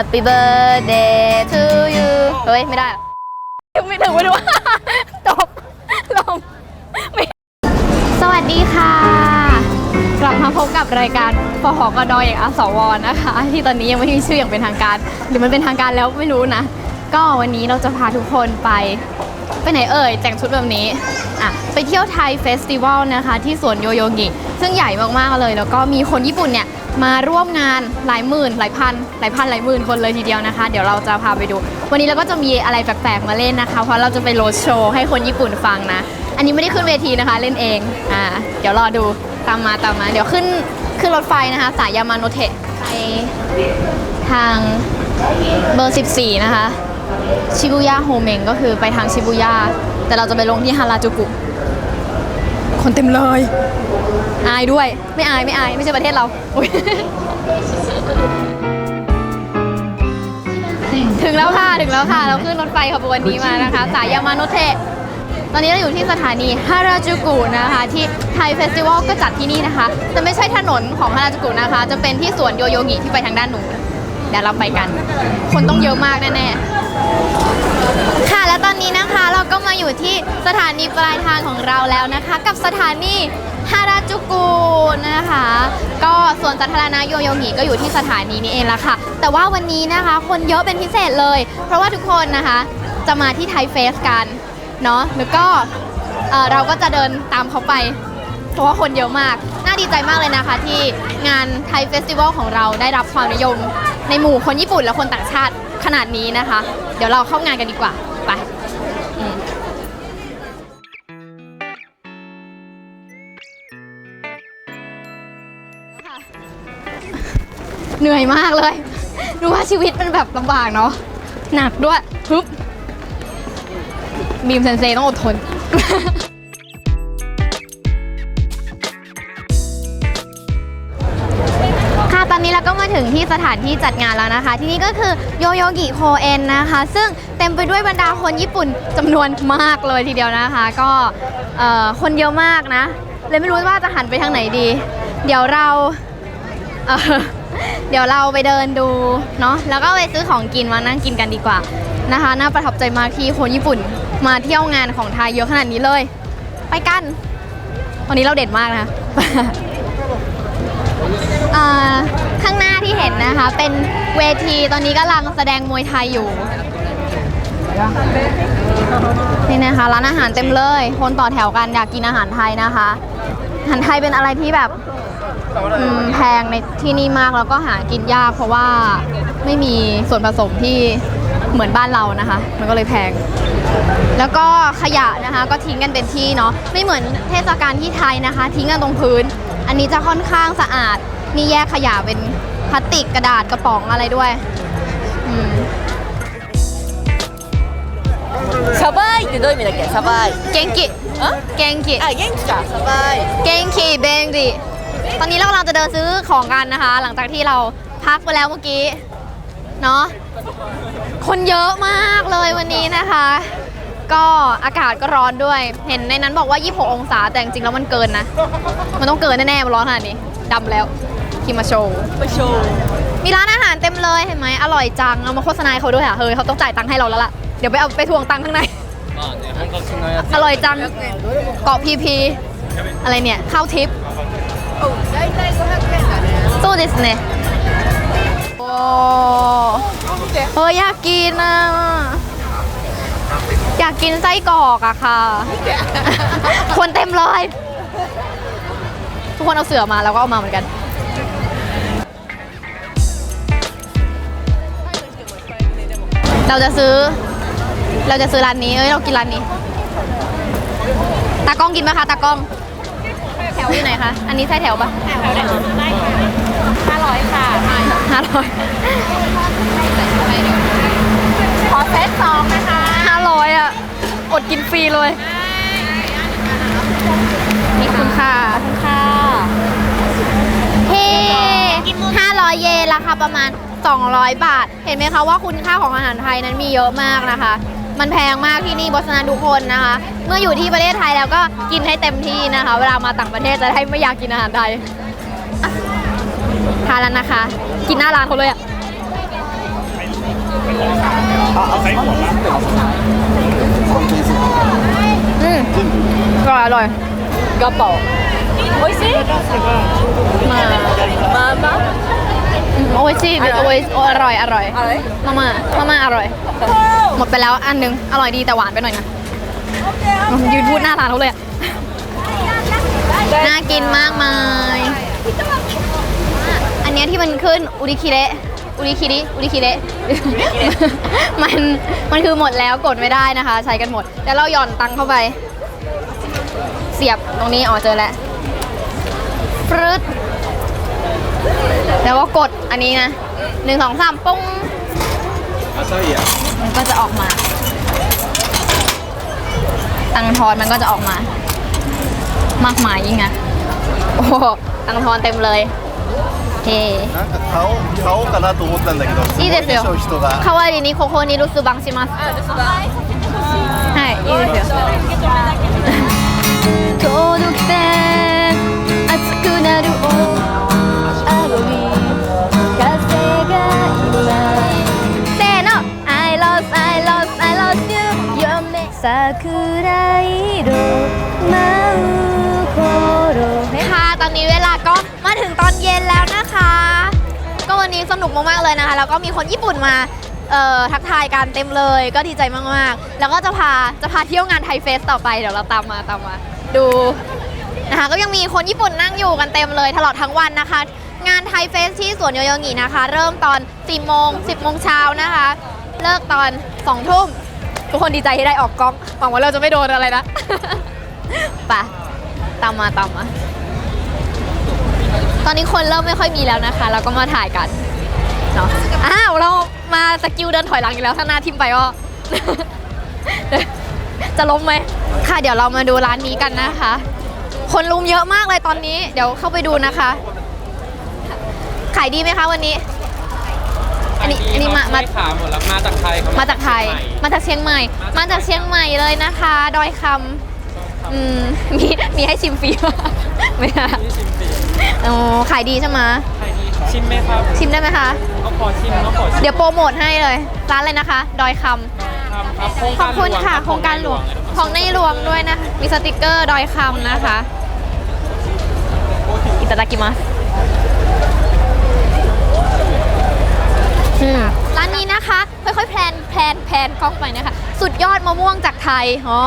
Happy birthday to you เฮ้ย ไม่ได้อะไม่ถึงไม่รู้จบลมไม่สวัสดีค่ะ กลับมาพบกับรายการปหกดอย่างอาสวนะคะ ที่ตอนนี้ยังไม่มีชื่ออย่างเป็นทางการ หรือมันเป็นทางการแล้วไม่รู้นะ ก็วันนี้เราจะพาทุกคนไปไปไหนเอ่ยแต่งชุดแบบนี้อะไปเที่ยวไทยเฟสติวัลนะคะ ที่สวนโยโยกิซึ่งใหญ่มากๆเลย แล้วก็มีคนญี่ปุ่นเนี่ย มาร่วมงานหลายหมื่นหลายพันหลายพันหลายหมื่นคนเลยทีเดียวนะคะ เดี๋ยวเราจะพาไปดู วันนี้เราก็จะมีอะไรแปลกๆมาเล่นนะคะ เพราะเราจะไปโรดโชว์ให้คนญี่ปุ่นฟังนะ อันนี้ไม่ได้ขึ้นเวทีนะคะ เล่นเองอ่าเดี๋ยวรอดูตามมาตามมา เดี๋ยวขึ้นขึ้นรถไฟนะคะ สายยามาโนเทะไปทางเบอร์ 14 นะคะชิบุย่าโฮเมงก็คือไปทางชิบุย่าแต่เราจะไปลงที่ฮาราจูกุ คนเต็มเลย อายด้วย ไม่อายไม่อายไม่ใช่ประเทศเราอุ๊ยถึงแล้วค่ะถึงแล้วค่ะ เราขึ้นรถไฟขบวนนี้มานะคะ สายยามาโนเทะตอนนี้เราอยู่ที่สถานีฮาราจูกุนะคะ ที่ไทยเฟสติวัลก็จัดที่นี่นะคะแต่ไม่ใช่ถนนของฮาราจูกุนะคะ จะเป็นที่สวนโยโยงิที่ไปทางด้านหนูนเดี๋ยวเราไปกัน คนต้องเยอะมากแน่ๆ ค่ะ และตอนนี้นะคะเราก็มาอยู่ที่สถา นีปลายทางของเราแล้วนะคะ กับสถานีฮาราจูกุนะคะ ก็ส่วนสาธารณะโยโยงิก็อยู่ที่สถานีนี้เองละค่ะ แต่ว่าวันนี้นะคะคนเยอะเป็นพิเศษเลย เพราะว่าทุกคนนะคะ จะมาที่ไทยเฟสกันเนาะแล้วก็เอ่อเราก็จะเดินตามเขาไป เพราะว่าคนเยอะมาก น่าดีใจมากเลยนะคะ ที่งานไทยเฟสติวัลของเราได้รับความนิยม ในหมู่คนญี่ปุ่นและคนต่างชาติขนาดนี้นะคะ เดี๋ยวเราเข้างานกันดีกว่า เหนื่อยมากเลยรู้ว่าชีวิตมันแบบลำบากเนาะหนักด้วยฮึบบีมเซนเซต้องอดทน ค่ะตอนนี้เราก็มาถึงที่สถานที่จัดงานแล้วนะคะ ที่นี่ก็คือโยโยกิโคเอ็นนะคะ ซึ่งเต็มไปด้วยบรรดาคนญี่ปุ่นจำนวนมากเลยทีเดียวนะคะ ก็คนเยอะมากนะ เลยไม่รู้ว่าจะหันไปทางไหนดี เดี๋ยวเรา เดี๋ยวเราไปเดินดูเนาะแล้วก็ไปซื้อของกินมานั่งกินกันดีกว่านะคะ น่าประทับใจมากที่คนญี่ปุ่นมาเที่ยวงานของไทยเยอะขนาดนี้เลย ไปกันวันนี้เราเด็ดมากนะข้างหน้าที่เห็นนะคะ เป็นเวทีตอนนี้กำลังแสดงมวยไทยอยู่นี่นะคะร้านอาหารเต็มเลย คนต่อแถวกันอยากกินอาหารไทยนะคะอาหารไทยเป็นอะไรที่แบบ อืมแพงในที่นี่มากแล้วก็หากินยากเพราะว่าไม่มีส่วนผสมที่เหมือนบ้านเรานะคะ มันก็เลยแพง แล้วก็ขยะนะคะก็ทิ้งกันเป็นที่เนาะไม่เหมือนเทศกาลที่ไทยนะคะ ทิ้งกันตรงพื้น อันนี้จะค่อนข้างสะอาด มีแยกขยะเป็นพลาสติกกระดาษกระป๋องอะไรด้วยอืม サバイってどういう意味だっけサバイ เกงกิเกงกิ あ元気かサバイ เกงกิเบงดิ ตอนนี้เรากำลังจะเดินซื้อของกันนะคะ หลังจากที่เราพักไปแล้วเมื่อกี้ เนาะคนเยอะมากเลยวันนี้นะคะ ก็อากาศก็ร้อนด้วย เห็นในนั้นบอกว่า 26 องศา แต่จริงแล้วมันเกินนะ มันต้องเกินแน่ๆ มันร้อนขนาดนี้ดำแล้วคิมาโชว์มาโชว์มีร้านอาหารเต็มเลยเห็นไหมอร่อยจัง เอามาโฆษณาเขาด้วยค่ะเฮ้ยเขาต้องจ่ายตังค์ให้เราแล้วล่ะ เดี๋ยวไปเอาไปทวงตังค์ข้างใน อร่อยจังเกาะพีพี อะไรเนี่ย ข้าวทิพย์ สู้ดิสเน่โอ้เฮ้ยอยากกินอะอยากกินไส้กรอกอะค่ะ คนเต็มเลย ทุกคนเอาเสือมาแล้วก็เอามาเหมือนกัน เราจะซื้อ เราจะซื้อร้านนี้ เอ้ย เรากินร้านนี้ ตากล้องกินไหมคะ ตากล้องแถวอยู่ไหนคะ อันนี้ใช่แถวปะแถวได้ห้าร้อยค่ะห้าร้อยขอเซตสองนะคะห้าร้อยอะ อดกินฟรีเลยนี่คุณค่ะคุณค่ะเฮ้ห้าร้อยเยนราคาประมาณ 200 บาท เห็นไหมคะว่าคุณค่าของอาหารไทยนั้นมีเยอะมากนะคะ มันแพงมากที่นี่บอสนาทุกคนนะคะ เมื่ออยู่ที่ประเทศไทยแล้วก็กินให้เต็มที่นะคะ เวลามาต่างประเทศจะได้ไม่อยากกินอาหารไทยทานแล้วนะคะ กินหน้าร้านเขาเลยอะอืมอร่อยอร่อยกระเป๋าโอ้ยสิมามามา โอ้ยชีโอ้ยโอ้ยอร่อยอร่อยあれมาม่ามาม่าอร่อย หมดไปแล้วอันหนึงอร่อยดีแต่หวานไปหน่อยนะยืนพูดหน้าร้านเขาเลยอะน่ากินมากมาย อันเนี้ยที่มันขึ้นอุริคิเระอุริคิริอุริคิเระมันมันคือหมดแล้วกดไม่ได้นะคะ ใช้กันหมดแล้วเราหย่อนตังค์เข้าไป เสียบตรงนี้อ๋อเจอแล้วฟรึด แล้วก็กดอันนี้นะหนึ่งสองสามปุ้ง มันก็จะออกมา ตังค์ทอนมันก็จะออกมา มากมายยิ่งนะโอ้โหตังค์ทอนเต็มเลยโอเค なんか買おう買おうかなと思ったんだけどすごいいですよでしょ人が代わりにここに留守番しますはいいいですよ届き ี้สนุกมากๆเลยนะคะ แล้วก็มีคนญี่ปุ่นมาทักทายกันเต็มเลยก็ดีใจมากๆ แล้วก็จะพาจะพาเที่ยวงานไทยเฟสต่อไปเดี๋ยวเราตามมาตามมาดูนะคะก็ยังมีคนญี่ปุ่นนั่งอยู่กันเต็มเลยตลอดทั้งวันนะคะ งานไทยเฟสที่สวนโยโยงินะคะ เริ่มตอน 10โมง10โมงเช้านะคะ เลิกตอน 2 ทุ่ม ทุกคนดีใจที่ได้ออกกล้องหวังว่าเราจะไม่โดนอะไรนะไปตามมาตามมา ตอนนี้คนเริ่มไม่ค่อยมีแล้วนะคะ เราก็มาถ่ายกันเนาะอ้าวเรามาสกิลเดินถอยหลังอีกแล้วถ้าหน้าทิมไปก็ จะล้มไหมค่ะเดี๋ยวเรามาดูร้านนี้กันนะคะ คนรุมเยอะมากเลยตอนนี้ เดี๋ยวเข้าไปดูนะคะ ขายดีไหมคะวันนี้ อันนี้อันนี้มามาขามหมดแล้วมาจากไทยครับมาจากไทย มาจากเชียงใหม่ มาจากเชียงใหม่เลยนะคะ ดอยคำอืมมีมีให้ชิมฟรีป่ะไม่ค่ะ อ๋อขายดีใช่ไหมไทยดีชิมไหมครับชิมได้ไหมคะ เขาขอชิมเขาขอชิมเดี๋ยวโปรโมทให้เลย ร้านเลยนะคะ ดอยคครับำขอบคุณค่ะ โครงการหลวงของในหลวงด้วยนะ มีสติกเกอร์ดอยคำนะคะ อิตาดากิมัสอืมร้านนี้นะคะ ค่อยๆแพลนแพลนแพลนกล้องไปนะคะ สุดยอดมะม่วงจากไทยอ๋อ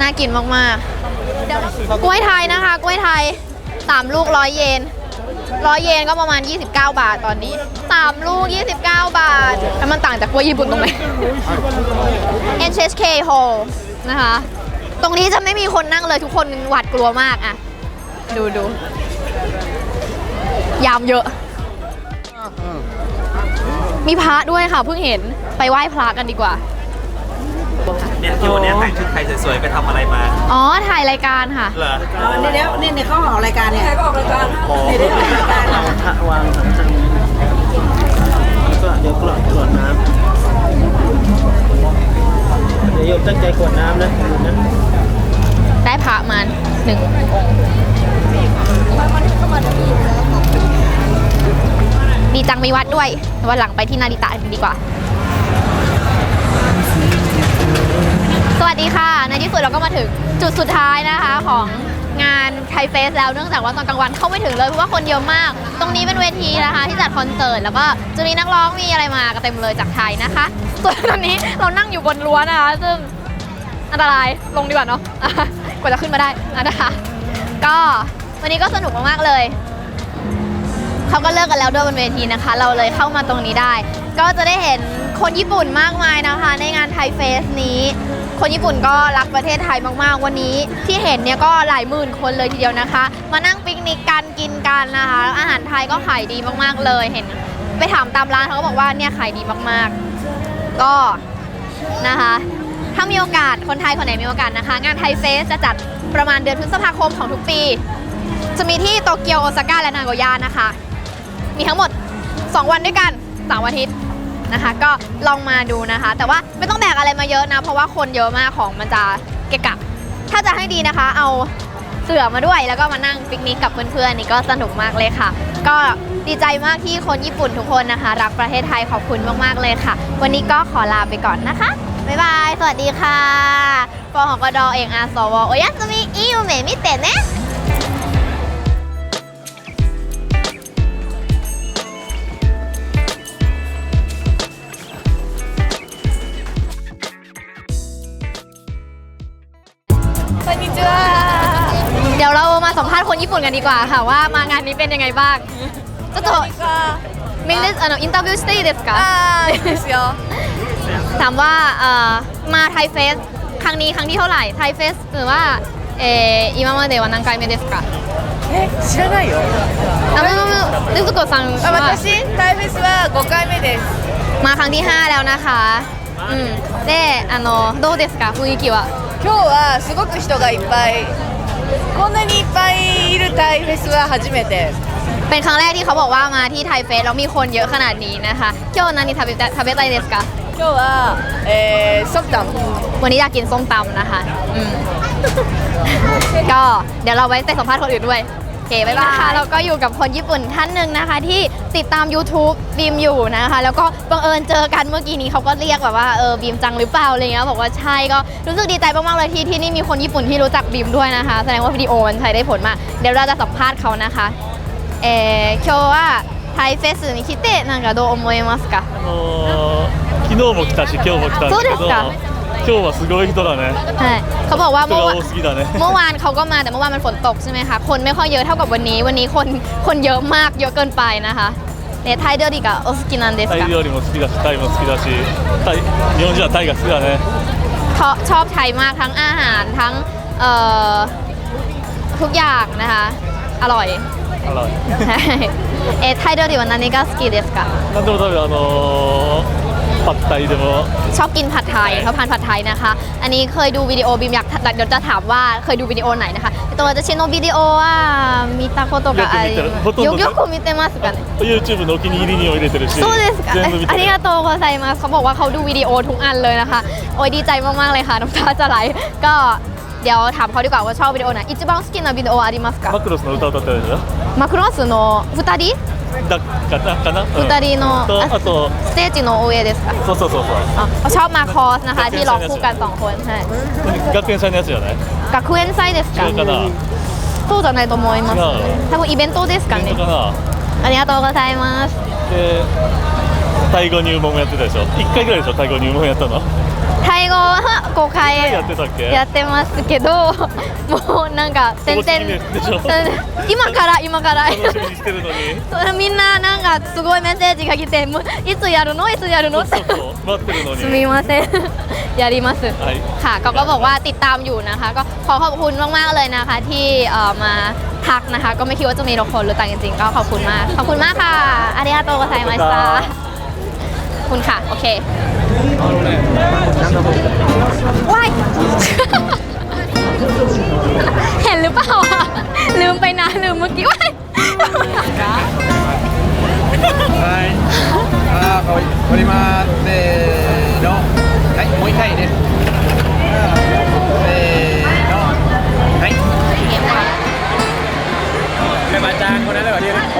น่ากินมากๆเดี๋ยวเรากล้วยไทยนะคะ กล้วยไทย 3 ลูกร้อยเยนร้อยเยนก็ประมาณ 29 บาทตอนนี้ 3 ลูก 29 บาท แล้วมันต่างจากกล้วยญี่ปุ่นตรงไหน NHK Hall นะคะ ตรงนี้จะไม่มีคนนั่งเลยทุกคนหวาดกลัวมากอะดูดู ยามเยอะ มีพระด้วยค่ะเพิ่งเห็นไปไหว้พระกันดีกว่า เนี่ยที่วันเนี้ยแต่งชุดไทยสวยๆ ไปทำอะไรมา อ๋อ ถ่ายรายการค่ะ เหรอเดี๋ยวเดี๋ยวเนี่ยเนี่ยเขาออกรายการเนี่ยใครก็ออกรายการโอ้เดี๋ยวเดี๋ยวออกรายการเนี่ยพระวางถังจังก็เดี๋ยวกรอกกรวดน้ำเดี๋ยวโยมตั้งใจกรวดน้ำนะนะได้พระมาหนึ่งองค์ดีจังมีวัดด้วยวันหลังไปที่นาริตะดีกว่า เราก็มาถึงจุดสุดท้ายนะคะของงานไทยเฟสแล้วเนื่องจากว่าตอนกลางวันเข้าไม่ถึงเลยเพราะว่าคนเยอะมาก ตรงนี้เป็นเวทีนะคะที่จัดคอนเสิร์ตแล้วก็จะมีนักร้องมีอะไรมากันเต็มเลยจากไทยนะคะ ส่วนตอนนี้เรานั่งอยู่บนรั้วนะคะ ซึ่งอันตรายลงดีกว่าเนาะกว่าจะขึ้นมาได้นะคะ ก็วันนี้ก็สนุกมากๆเลยเขาก็เลิกกันแล้วด้วยบนเวทีนะคะ เราเลยเข้ามาตรงนี้ได้ ก็จะได้เห็นคนญี่ปุ่นมากมายนะคะ ในงานไทยเฟสนี้ คนญี่ปุ่นก็รักประเทศไทยมากๆ วันนี้ที่เห็นเนี่ยก็หลายหมื่นคนเลยทีเดียวนะคะ มานั่งปิกนิกกันกินกันนะคะแล้วอาหารไทยก็ขายดีมากๆเลยเห็น ไปถามตามร้านเขาก็บอกว่าเนี่ยขายดีมากๆ ก็นะคะ ถ้ามีโอกาสคนไทยคนไหนมีโอกาสนะคะ งานไทยเฟสจะจัดประมาณเดือนพฤษภาคมของทุกปี จะมีที่โตเกียวโอซาก้าและนาโกย่านะคะ มีทั้งหมด 2 วันด้วยกันเสาร์อาทิตย์ นะคะ ก็ลองมาดูนะคะ แต่ว่าไม่ต้องแบกอะไรมาเยอะนะ เพราะว่าคนเยอะมากของมันจะเกะกะถ้าจะให้ดีนะคะ เอาเสือมาด้วยแล้วก็มานั่งปิกนิกกับเพื่อนๆนี่ก็สนุกมากเลยค่ะ ก็ดีใจมากที่คนญี่ปุ่นทุกคนนะคะ รักประเทศไทยขอบคุณมากๆเลยค่ะ วันนี้ก็ขอลาไปก่อนนะคะบ๊ายบายสวัสดีค่ะปอหกดอเองอาสวโอยาสมิอิยูเมมิเตะเนะ สัมภาษณ์คนญี่ปุ่นกันดีกว่าค่ะว่ามางานนี้เป็นยังไงบ้างเจ้าちょっとみんなあのインタビューしていいですかああいいですよถามว่าเอ่อมาไทยเฟสครั้งนี้ครั้งที่เท่าไหร่ไทยเฟสหรือว่าเอ่อ今までは何回目ですかえ知らないよあむむむずこさんは私タイフェスは5回目ですมาครั้งที่ 5 แล้วนะคะอืมであのどうですか雰囲気は今日はすごく人がいっぱいこんなにいっぱいいるタイフェスは初めて เป็นครั้งแรกที่เขาบอกว่ามาที่ไทยเฟสแล้วมีคนเยอะขนาดนี้นะคะ今日何食べた食べたいですか今日は、えー、ソフタン วันนี้อยากกินส้มตำนะคะอืม ก็เดี๋ยวเราไว้ไปสัมภาษณ์คนอื่นด้วย โอ เค บ๊ายบายค่ะเราก็อยู่กับคนญี่ปุ่นท่านหนึ่งนะคะ ที่ติดตาม YouTube บีมอยู่นะคะ แล้วก็บังเอิญเจอกันเมื่อกี้นี้เขาก็เรียกแบบว่าเออบีมจังหรือเปล่าอะไรเงี้ยบอกว่าใช่ก็รู้สึกดีใจมากๆเลยที่ที่นี่มีคนญี่ปุ่นที่รู้จักบีมด้วยนะคะ แสดงว่าวิดีโอมันใช้ได้ผลมาก เดี๋ยวเราจะสัมภาษณ์เขานะคะเออ今日はタイフェスに来てなんかどう思いますかあのー昨日も来たし今日も来たんだけどそうですか 今日はすごい人だね ใช่เขาบอกว่า 人 เมื่อวาน が多すぎだね เมื่อวานเขาก็มาแต่เมื่อวานมันฝนตกใช่ไหมคะ คนไม่ค่อยเยอะเท่ากับวันนี้ วันนี้คนคนเยอะมากเยอะเกินไปนะคะเนี่ยไทยเดอริกะโอสกินันเดส タ กะ イ料理も好きだしタイも好きだしタイ日本人はタイが好きだね ชอบชอบไทยมากทั้งอาหารทั้งเอ่อทุกอย่างนะคะ อร่อย あら ใช่เอะไทยเดอริวันนั้นนี่ก็สกีเดสกะ 何でも食べるあのー パッタイでも ชอบกินผัดไทยเขาทานผัดไทยนะคะ อันนี้เคยดูวิดีโอบิมอยากเดี๋ยวจะถามว่าเคยดูวิดีโอไหนนะคะตัวจะชิโนวิดีโอว่ามีตาโคโตกะไอ よく見てるほとんど ยกยกคุ見てますかね YouTube のお気に入りにも入れてるし そうですか全部見てるありがとうございますเขาบอกว่าเขาดูวิดีโอทุกอันเลยนะคะ โอ้ยดีใจมากๆเลยค่ะ น้ำตาจะไหล ก็เดี๋ยวถามเขาดีกว่าว่าชอบวิดีโอไหน一番好きなビデオはありますかマクロスの歌を歌ってるでしょマクロスの2人 だかなかな、うん二人のとああとステージの上ですかそうそうそうそう อ๋อเขาชอบมาคอสนะคะ ที่ร้องคู่กันสองคนใช่ 学園祭のやつじゃない学園祭ですか違うかなそうじゃないと思います違う多分イベントですかねイベントかなありがとうございますでタイ語入門もやってたでしょ1回ぐらいでしょタイ語入門やったの タイ語は5回やってたっけやってますけどもうなんか全然楽しみでしょ今から今から楽しみにしてるのにそれみんななんかすごいメッセージが来てもういつやるのいつやるのそうそうそう待ってるのにすみませんやりますはい ค่ะเขาก็บอกว่าติดตามอยู่นะคะ ก็ขอขอบคุณมากๆเลยนะคะ ที่เอ่อมาทักนะคะ ก็ไม่คิดว่าจะมีทุกคนรู้จักจริงๆ ก็ขอบคุณมาก ขอบคุณมากค่ะอาริยาโตกไซมาสตาขอบคุณค่ะ โอเค ว้าย เห็นหรือเปล่าอะลืมไปนะลืมเมื่อกี้ว้าย はいあーかわいい降りますせーのはいもう一回ですせー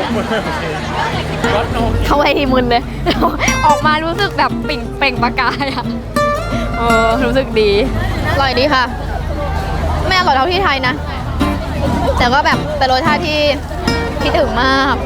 เลยวัดโนเข้าไปทีมึนเลย ออกมารู้สึกแบบปิ่งเป่งประกายอะเออรู้สึกดี อร่อยดีค่ะ ไม่อร่อยเท่าที่ไทยนะ แต่ก็แบบเป็นรสชาติที่คิดถึงมาก